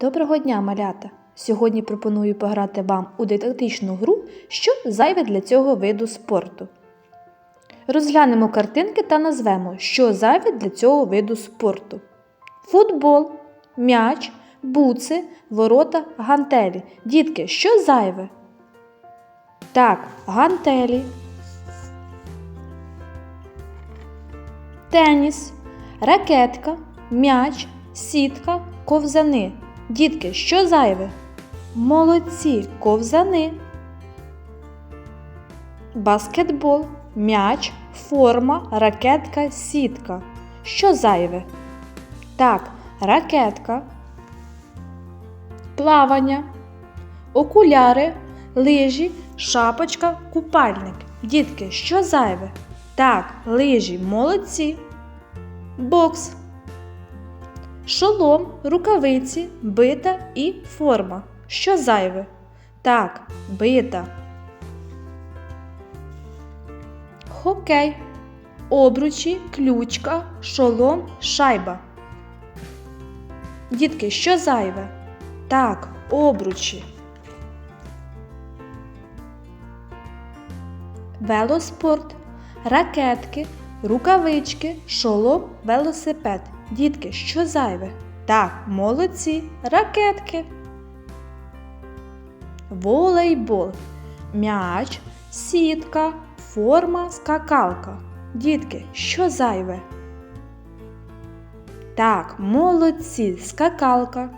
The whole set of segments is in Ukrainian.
Доброго дня, малята! Сьогодні пропоную пограти вам у дидактичну гру, що зайве для цього виду спорту. Розглянемо картинки та назвемо, що зайве для цього виду спорту: футбол, м'яч, буци, ворота, гантелі. Дітки, що зайве? Так, гантелі. Теніс, ракетка, м'яч, сітка, ковзани. Дітки, що зайве? Молодці, ковзани. Баскетбол, м'яч, форма, ракетка, сітка. Що зайве? Так, ракетка. Плавання, окуляри, лижі, шапочка, купальник. Дітки, що зайве? Так, лижі, молодці. Бокс. Шолом, рукавиці, бита і форма. Що зайве? Так, бита. Хокей. Обручі, ключка, шолом, шайба. Дітки, що зайве? Так, обручі. Велоспорт, ракетки, рукавички, шолом, велосипед. Дітки, що зайве? Так, молодці, ракетки. Волейбол, м'яч, сітка, форма, скакалка. Дітки, що зайве? Так, молодці, скакалка.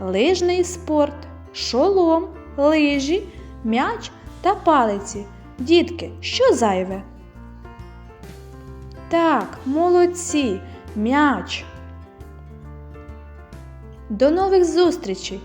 Лижний спорт, шолом, лижі, м'яч та палиці. Дітки, що зайве? Так, молодці, м'яч. До нових зустрічей!